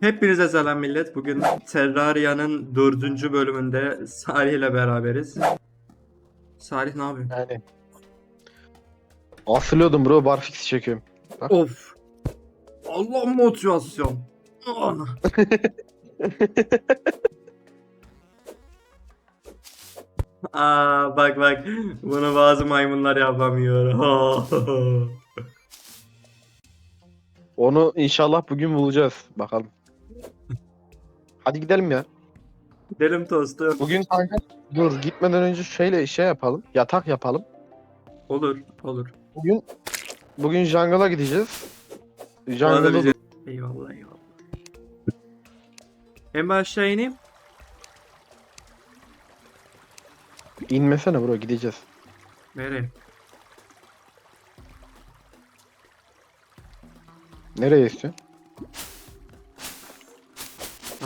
Hepinize selam millet. Bugün Terraria'nın dördüncü bölümünde Salih ile beraberiz. Salih ne yapıyor? Yani. Asılıyordum bro barfix çekiyorum. Of. Allah motivasyon. Ah. Aa bak bak. Bunu bazı maymunlar yapamıyor. Onu inşallah bugün bulacağız. Bakalım. Hadi gidelim ya. Gidelim tostu. Bugün kanka dur gitmeden önce şöyle şey yapalım. Yatak yapalım. Olur, olur. Bugün bugün jungle'a gideceğiz. Bana da Jungle'da bize- Eyvallah eyvallah. Hem aşağı ineyim. inmesene bro gideceğiz. Nereye? Nereye istiyorsun?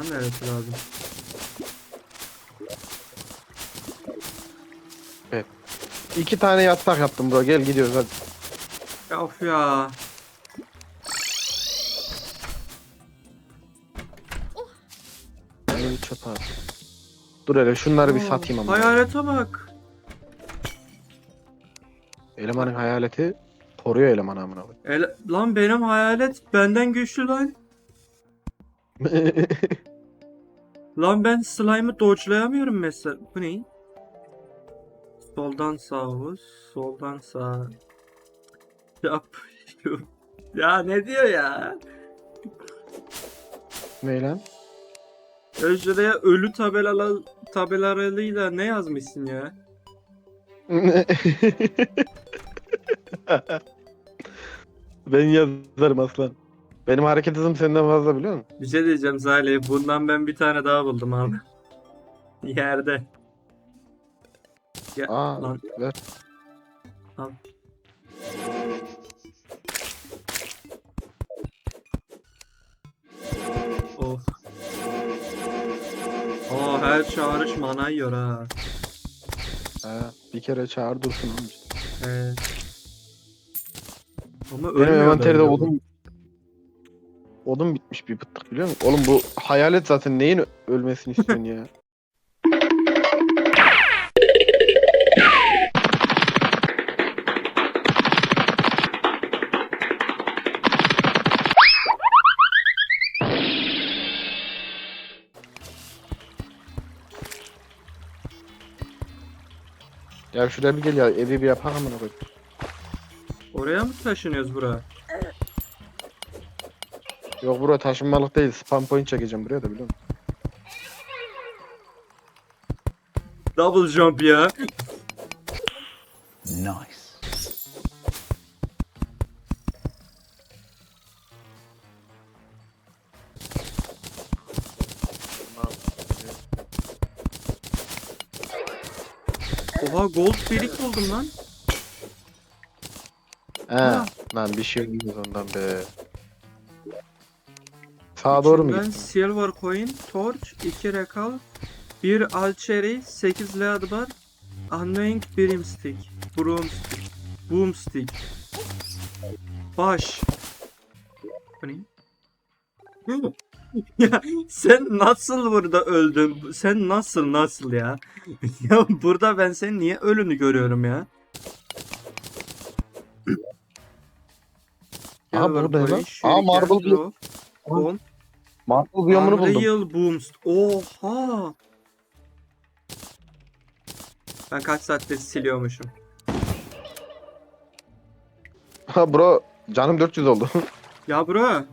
Lan neresi lazım? İki tane yatak yaptım bro. Gel gidiyoruz hadi. Ya of ya. At. Dur hele şunları bir satayım ama. Hayalete bak. Elemanın hayaleti koruyor elemanı amına koyayım. Ele- lan benim hayalet benden güçlü lan. Lan ben slime'ı dodge'layamıyorum mesela. Bu ne? Soldan sağa vur, soldan sağa. Yap. ya ne diyor ya? ne lan? Önceye ölü tabelalı tabelalarıyla ne yazmışsın ya? ben yazarım aslan. Benim hareket hızım senden fazla biliyor musun? Bir şey diyeceğim Salih. Bundan ben bir tane daha buldum abi. Yerde. Ya, Aa, lan. ver. Al. Of. Aa her çağrış mana yiyor ha. Ha, bir kere çağır dursun. Evet. Ama Benim ölmüyor envanterde bu. odun odun bitmiş bir pıttık biliyor musun? Oğlum bu hayalet zaten neyin ölmesini istiyorsun ya? Ya şuraya bir gel ya evi bir yapak amına koyayım. Oraya mı taşınıyoruz bura? Yok bura taşınmalık değil spam point çekeceğim buraya da biliyor musun? Double jump ya. Nice. Oha gold birik buldum lan. He lan bir şey olmaz ondan be. Sağa doğru mu İçinden gittin? silver coin, torch, 2 rekal, 1 alcheri, 8 lead bar, annoying brimstick, broomstick, boomstick, baş. Bu ne? ya sen nasıl burada öldün? Sen nasıl nasıl ya? ya burada ben senin niye ölünü görüyorum ya? Aha, buradayım coin, lan. Aa, marble bir- blow, bone, Marble biyomunu buldum. Unreal Booms. Oha. Ben kaç saattir siliyormuşum. Ha bro canım 400 oldu. Ya bro.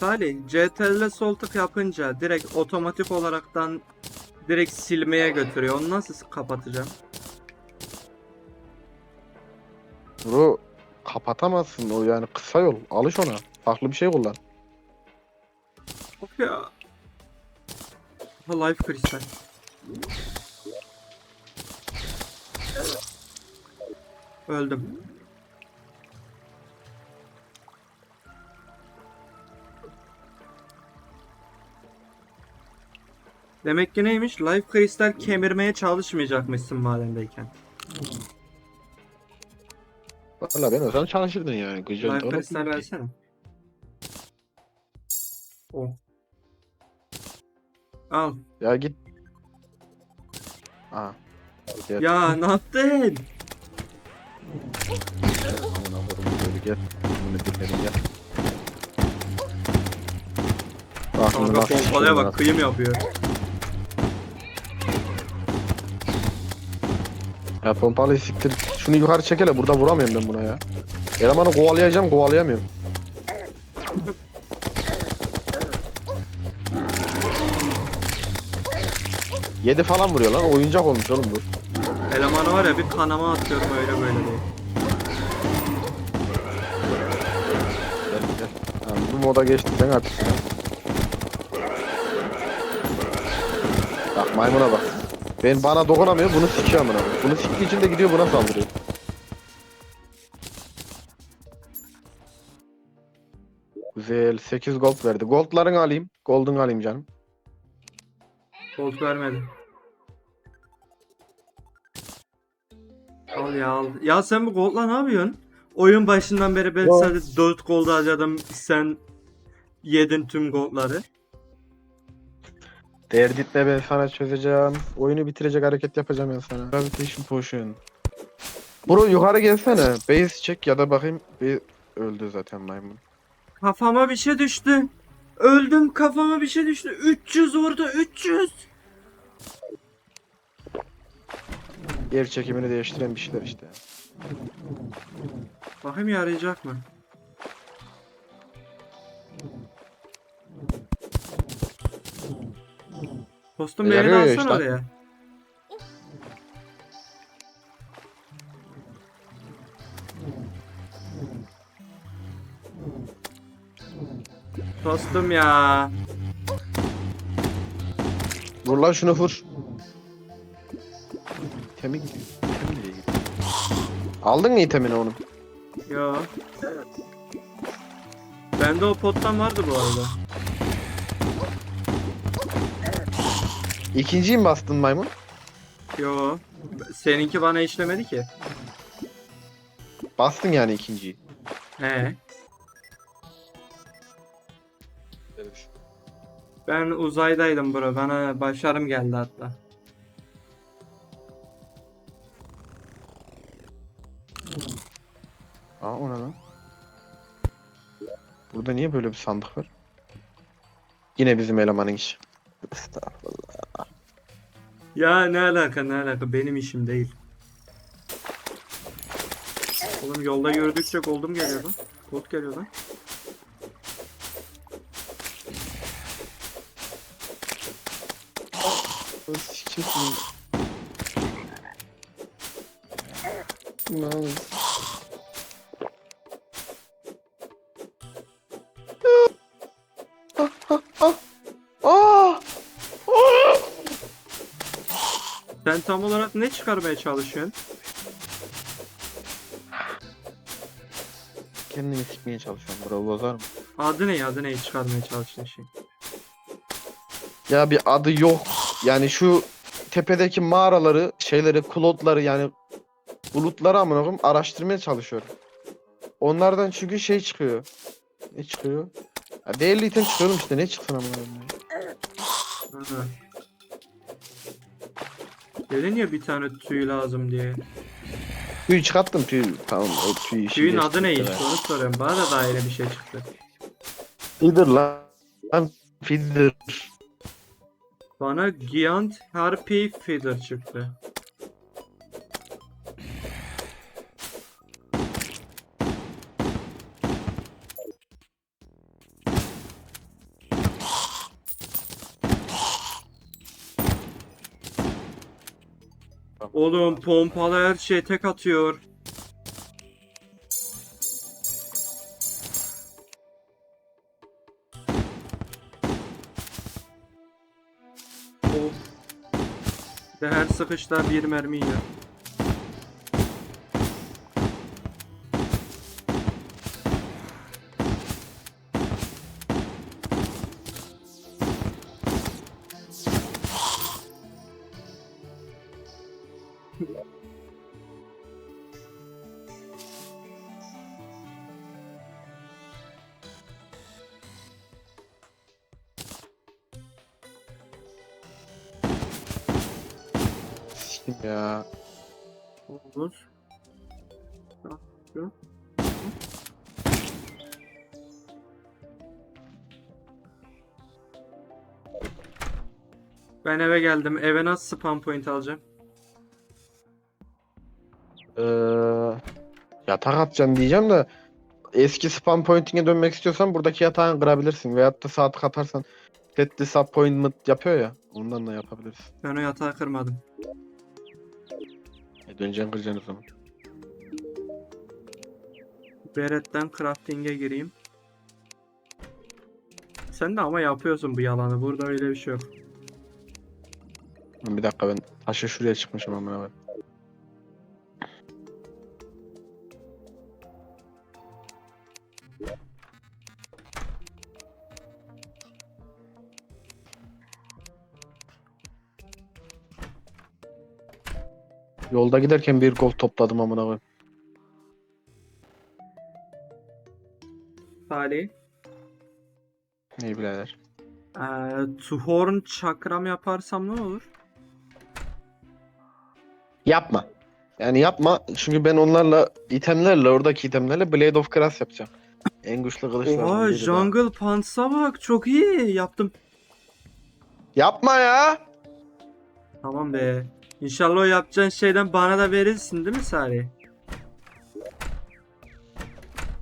Salih, CTRL sol tık yapınca direkt otomatik olaraktan direkt silmeye götürüyor. Onu nasıl kapatacağım? Bro kapatamazsın o yani kısa yol. Alış ona. Farklı bir şey kullan. Of ya. Ha, Life Crystal. Öldüm. Demek ki neymiş? Life Crystal kemirmeye çalışmayacakmışsın madendeyken. Valla ben olsam çalışırdın yani. Güzel Life kristal olabilir. versene. O. Al. Ya git. Aha. Gel. Ya ne yaptın? Amına koydum, böyle gel. Bunu dinledim gel. Kanka sıkıyorum bak kıyım yapıyor. Ya pompalıyı siktir. Şunu yukarı çek hele burada vuramıyorum ben buna ya. Elemanı kovalayacağım kovalayamıyorum. Yedi falan vuruyor lan oyuncak olmuş oğlum bu. Elemanı var ya bir kanama atıyorum öyle böyle değil. Gel gel. Tamam, bu moda geçti sen artık. Bak maymuna bak. Ben bana dokunamıyor bunu sikiyor amına. Bunu siktiği için de gidiyor buna saldırıyor. Güzel 8 gold verdi. Goldlarını alayım. Gold'unu alayım canım. Gold vermedi. Al ya al. Ya sen bu goldla ne yapıyorsun? Oyun başından beri ben Gold. sadece 4 gold harcadım. Sen yedin tüm goldları. Dert etme ben sana çözeceğim. Oyunu bitirecek hareket yapacağım ben sana. Gravitation Potion. Bro yukarı gelsene. Base çek ya da bakayım. Bir öldü zaten maymun. Kafama bir şey düştü. Öldüm kafama bir şey düştü. 300 vurdu 300. Yer çekimini değiştiren bir şeyler işte. Bakayım yarayacak mı? Dostum beni Yarıyor ya alsana işte. oraya. Dostum ya. Vur lan şunu vur. Nereye gidiyor? Aldın mı itemini onun? Yo. Bende o pottan vardı bu arada. İkinciyi mi bastın maymun? Yo. Seninki bana işlemedi ki. Bastın yani ikinciyi. He. Ben uzaydaydım bro. Bana başarım geldi hatta. Aa o ne lan? Burada niye böyle bir sandık var? Yine bizim elemanın işi. Estağfurullah. Ya ne alaka ne alaka benim işim değil. Oğlum yolda gördükçe gold'um geliyor lan. Gold geliyor lan. Lan. Aa! Sen tam olarak ne çıkarmaya çalışıyorsun? Kendimi sikmeye çalışıyorum bro bozar mı? Adı ne adı ne çıkarmaya çalıştığın şey? Ya bir adı yok. Yani şu tepedeki mağaraları, şeyleri, klotları yani bulutları amına koyayım araştırmaya çalışıyorum. Onlardan çünkü şey çıkıyor. Ne çıkıyor? Ya değerli item çıkıyorum işte ne çıksın amına koyayım. ya. Dedin ya bir tane tüy lazım diye. Tüy çıkarttım tüy. Tamam o tüy işi. Tüyün adı işte. onu soruyorum. Bana da daha yeni bir şey çıktı. Feeder. Lan feeder. Bana Giant Harpy Feeder çıktı. Oğlum pompalı her şey tek atıyor. Of. Ve her sıkışta bir mermi yiyor. Ya? Olur. Ben eve geldim. Eve nasıl spam point alacağım? Ee, yatak atacaksın diyeceğim de eski spam pointing'e dönmek istiyorsan buradaki yatağını kırabilirsin. Veyahut da saat katarsan set disappointment yapıyor ya. Ondan da yapabilirsin. Ben o yatağı kırmadım. Döneceksin kıracaksın o zaman. Beret'ten crafting'e gireyim. Sen de ama yapıyorsun bu yalanı. Burada öyle bir şey yok. Bir dakika ben taşı şuraya çıkmışım amına koyayım. Yolda giderken bir gol topladım amına koyayım. Salih. İyi birader. Ee, Tuhorn çakram yaparsam ne olur? Yapma. Yani yapma çünkü ben onlarla itemlerle oradaki itemlerle Blade of Grass yapacağım. En güçlü kılıçlardan Oha biri. Jungle Pants'a bak çok iyi yaptım. Yapma ya. Tamam be. İnşallah o yapacağın şeyden bana da verirsin değil mi Salih?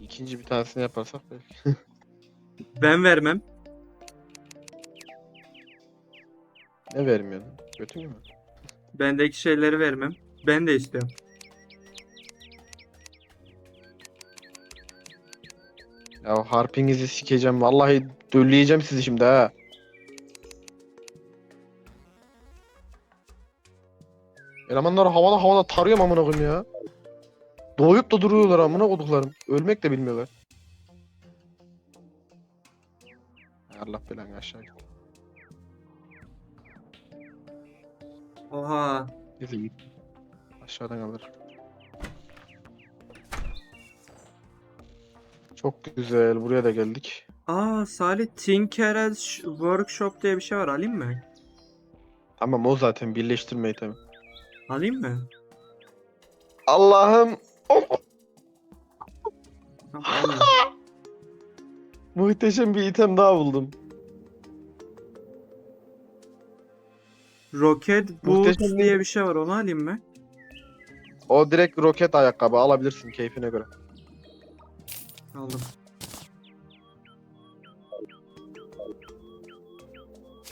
İkinci bir tanesini yaparsak belki. Ben vermem. Ne vermiyorsun? Götün mü? Bendeki şeyleri vermem. Ben de istiyorum. Ya harpinizi sikeceğim. Vallahi dölleyeceğim sizi şimdi ha. Elemanları havada havada tarıyorum amına koyayım ya. Doğuyup da duruyorlar amına koduklarım. Ölmek de bilmiyorlar. Allah belanı aşağı git. Oha. Neyse git. Aşağıdan alır. Çok güzel. Buraya da geldik. Aa Salih Tinker's Workshop diye bir şey var alayım mı? Tamam o zaten birleştirme itemi. Alayım mı? Allah'ım. Tamam, alma. Muhteşem bir item daha buldum. Boots Muhteşem diye bir- bir şey var onu alayım mı? O direkt roket ayakkabı alabilirsin keyfine göre. Aldım.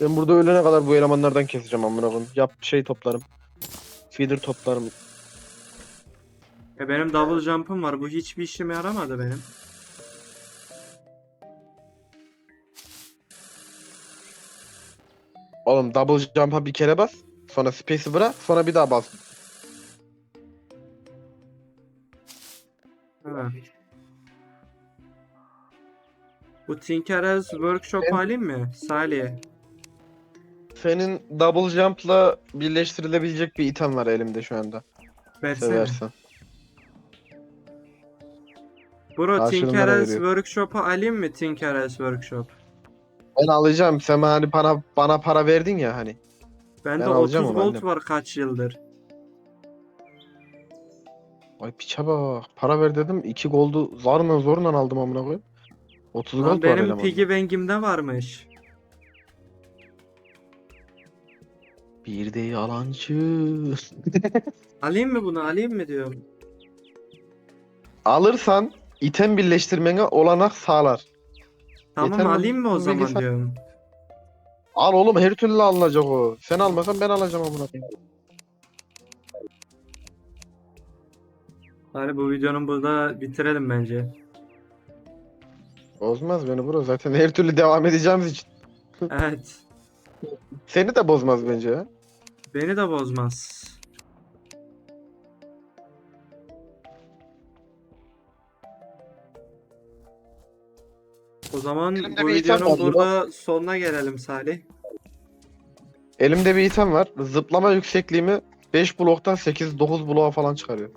Ben burada ölene kadar bu elemanlardan keseceğim amına koyayım. Yap şey toplarım. Feeder toplarım. E benim double jump'ım var. Bu hiçbir işime yaramadı benim. Oğlum double jump'a bir kere bas. Sonra space'i bırak. Sonra bir daha bas. Ha. Bu Tinker's Workshop alayım mı? Salih. Senin double jump'la birleştirilebilecek bir item var elimde şu anda. Versene. Seversen. Bro Karşılığında Tinker's veriyor. Workshop'u alayım mı Tinker's Workshop? Ben alacağım. Sen hani bana bana para verdin ya hani. Bende Ben 30 alacağım onu gold annem. var kaç yıldır. Ay piçe bak. Para ver dedim. 2 goldu zarla zorla aldım amına koyayım. 30 Lan gold var benim elemanda. piggy bank'imde varmış. Bir de yalancı. Alayım mı bunu alayım mı diyorum. Alırsan item birleştirmene olanak sağlar. Tamam Yeter mi? alayım mı o zaman bilgisayar- diyorum. Al oğlum her türlü alınacak o. Sen almasan ben alacağım amına koyayım. Hadi bu videonun burada bitirelim bence. Bozmaz beni bro. Zaten her türlü devam edeceğimiz için. Evet. Seni de bozmaz bence ya. Beni de bozmaz. O zaman Elimde bu bir item videonun var, burada sonuna gelelim Salih. Elimde bir item var. Zıplama yüksekliğimi 5 bloktan 8-9 bloğa falan çıkarıyor.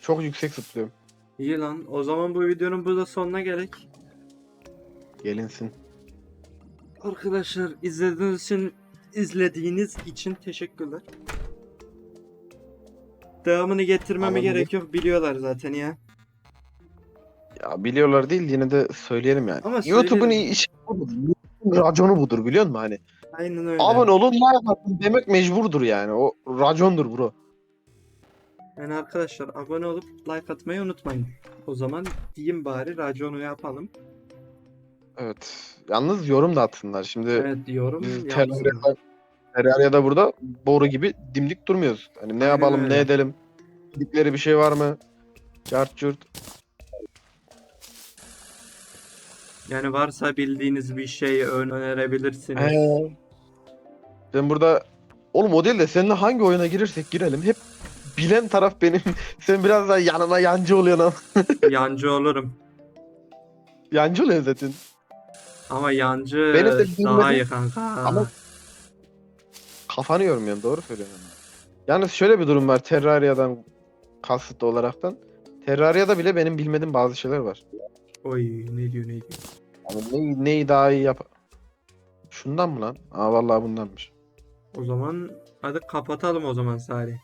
Çok yüksek zıplıyorum. İyi lan. O zaman bu videonun burada sonuna gelek. Gelinsin. Arkadaşlar izlediğiniz için izlediğiniz için teşekkürler. Devamını getirmeme Anladım. gerek yok biliyorlar zaten ya. Ya biliyorlar değil yine de söyleyelim yani. Ama YouTube'un söyleyelim. işi budur. YouTube'un raconu budur biliyor musun hani? Aynen öyle. Abone olun like atın demek mecburdur yani. O racondur bro. Yani arkadaşlar abone olup like atmayı unutmayın. O zaman diyeyim bari raconu yapalım. Evet. Yalnız yorum da atsınlar. Şimdi Evet yapsınlar. Terraria'da, Terraria'da burada boru gibi dimdik durmuyoruz. Hani ne yapalım ne edelim. Bildikleri bir şey var mı? Cart curt. Yani varsa bildiğiniz bir şey ön- önerebilirsiniz. Ee, Ben burada oğlum o değil de seninle hangi oyuna girersek girelim hep bilen taraf benim. Sen biraz daha yanına yancı oluyorsun. Yancı olurum. Yancı oluyorsun zaten. Ama yancı Benim de daha bilmediğim- iyi kanka. Ama- Kafanı yormuyorum doğru söylüyorsun. Yalnız şöyle bir durum var Terraria'dan kasıtlı olaraktan. Terraria'da bile benim bilmediğim bazı şeyler var. Oy ne diyor ne diyor. Yani neyi, neyi daha iyi yap... Şundan mı lan? Aa vallahi bundanmış. O zaman hadi kapatalım o zaman Salih.